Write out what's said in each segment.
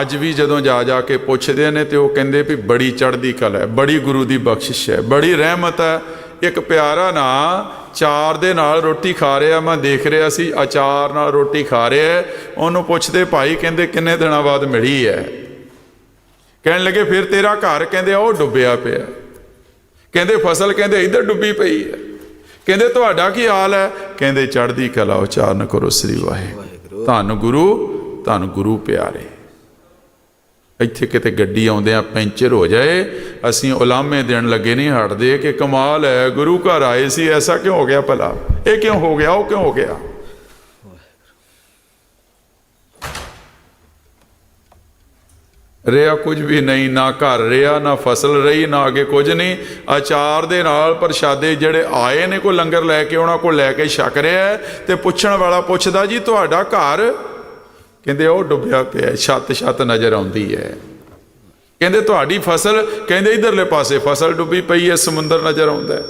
ਅੱਜ ਵੀ ਜਦੋਂ ਜਾ ਜਾ ਕੇ ਪੁੱਛਦੇ ਨੇ ਤੇ ਉਹ ਕਹਿੰਦੇ ਵੀ ਬੜੀ ਚੜ੍ਹਦੀ ਕਲਾ ਹੈ, ਬੜੀ ਗੁਰੂ ਦੀ ਬਖਸ਼ਿਸ਼ ਹੈ, ਬੜੀ ਰਹਿਮਤ ਹੈ। ਇੱਕ ਪਿਆਰਾ ਨਾ ਚਾਰ ਦੇ ਨਾਲ ਰੋਟੀ ਖਾ ਰਿਹਾ, ਮੈਂ ਦੇਖ ਰਿਹਾ ਸੀ ਅਚਾਰ ਨਾਲ ਰੋਟੀ ਖਾ ਰਿਹਾ ਉਹਨੂੰ ਪੁੱਛਦੇ, ਭਾਈ ਕਹਿੰਦੇ ਕਿੰਨੇ ਦਿਨਾਂ ਬਾਅਦ ਮਿਲੀ ਹੈ? ਕਹਿਣ ਲੱਗੇ, ਫਿਰ ਤੇਰਾ ਘਰ, ਕਹਿੰਦੇ, ਉਹ ਡੁੱਬਿਆ ਪਿਆ। ਕਹਿੰਦੇ, ਫਸਲ ਕਹਿੰਦੇ ਇੱਧਰ ਡੁੱਬੀ ਪਈ ਹੈ। ਕਹਿੰਦੇ, ਤੁਹਾਡਾ ਕੀ ਹਾਲ ਹੈ? ਕਹਿੰਦੇ, ਚੜ੍ਹਦੀ ਕਲਾ ਉਚਾਰਨ ਕਰੋ ਸ੍ਰੀ ਵਾਹਿਗੁਰੂ। ਧੰਨ ਗੁਰੂ ਧੰਨ ਗੁਰੂ ਪਿਆਰੇ। ਇੱਥੇ ਕਿਤੇ ਗੱਡੀ ਆਉਂਦੇ ਆਉਂਦਿਆਂ ਪੈਂਚਰ ਹੋ ਜਾਏ, ਅਸੀਂ ਉਲਾਮੇ ਦੇਣ ਲੱਗੇ ਨਹੀਂ ਹਟਦੇ ਕਿ ਕਮਾਲ ਹੈ, ਗੁਰੂ ਘਰ ਆਏ ਸੀ, ਐਸਾ ਕਿਉਂ ਹੋ ਗਿਆ ਭਲਾ? ਇਹ ਕਿਉਂ ਹੋ ਗਿਆ, ਉਹ ਕਿਉਂ ਹੋ ਗਿਆ? ਰਿਆ ਕੁਝ ਵੀ ਨਹੀਂ, ਨਾ ਘਰ ਰਿਆ ਨਾ ਫਸਲ ਰਹੀ, ਨਾ ਅੱਗੇ ਕੁਝ ਨਹੀਂ। ਆਚਾਰ ਦੇ ਨਾਲ ਪ੍ਰਸ਼ਾਦੇ ਜਿਹੜੇ ਆਏ ਨੇ ਕੋ ਲੰਗਰ ਲੈ ਕੇ ਉਹਨਾਂ ਕੋ ਲੈ ਕੇ ਛਕ ਰਿਹਾ ਹੈ, ਤੇ ਪੁੱਛਣ ਵਾਲਾ ਪੁੱਛਦਾ, ਜੀ, ਤੁਹਾਡਾ ਘਰ ਕਹਿੰਦੇ ਉਹ ਡੁੱਬਿਆ ਪਿਆ ਛੱਤ ਛੱਤ ਨਜ਼ਰ ਆਉਂਦੀ ਹੈ। ਕਹਿੰਦੇ ਤੁਹਾਡੀ ਫਸਲ, ਕਹਿੰਦੇ ਇਧਰਲੇ ਪਾਸੇ ਫਸਲ ਡੁੱਬੀ ਪਈ ਹੈ, ਸਮੁੰਦਰ ਨਜ਼ਰ ਆਉਂਦਾ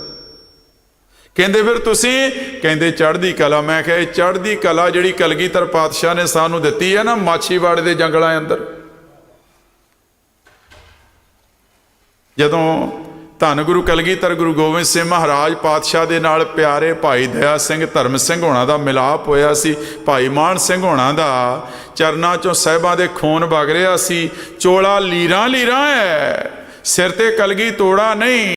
ਕਹਿੰਦੇ ਫਿਰ ਤੁਸੀਂ, ਕਹਿੰਦੇ ਚੜ੍ਹਦੀ ਕਲਾ, ਮੈਂ ਕਿਹਾ ਇਹ ਚੜ੍ਹਦੀ ਕਲਾ ਜਿਹੜੀ ਕਲਗੀਧਰ ਪਾਤਸ਼ਾਹ ਨੇ ਸਾਨੂੰ ਦਿੱਤੀ ਹੈ ਨਾ, ਮਾਛੀਵਾੜੇ ਦੇ ਜੰਗਲਾਂ ਅੰਦਰ। ਜਦੋਂ ਧੰਨ ਗੁਰੂ ਕਲਗੀਧਰ ਗੁਰੂ ਗੋਬਿੰਦ ਸਿੰਘ ਮਹਾਰਾਜ ਪਾਤਸ਼ਾਹ ਦੇ ਨਾਲ ਪਿਆਰੇ ਭਾਈ ਦਇਆ ਸਿੰਘ ਧਰਮ ਸਿੰਘ ਹੋਣਾ ਦਾ ਮਿਲਾਪ ਹੋਇਆ ਸੀ। ਭਾਈ ਮਾਨ ਸਿੰਘ ਹੋਣਾ ਦਾ ਚਰਨਾਂ ਚੋਂ ਸਹਿਬਾਂ ਦੇ ਖੂਨ ਵਗ ਰਿਹਾ ਸੀ। ਚੋਲਾ ਲੀਰਾਂ ਲੀਰਾਂ ਹੈ ਸਿਰ ਤੇ ਕਲਗੀ ਤੋੜਾ ਨਹੀਂ।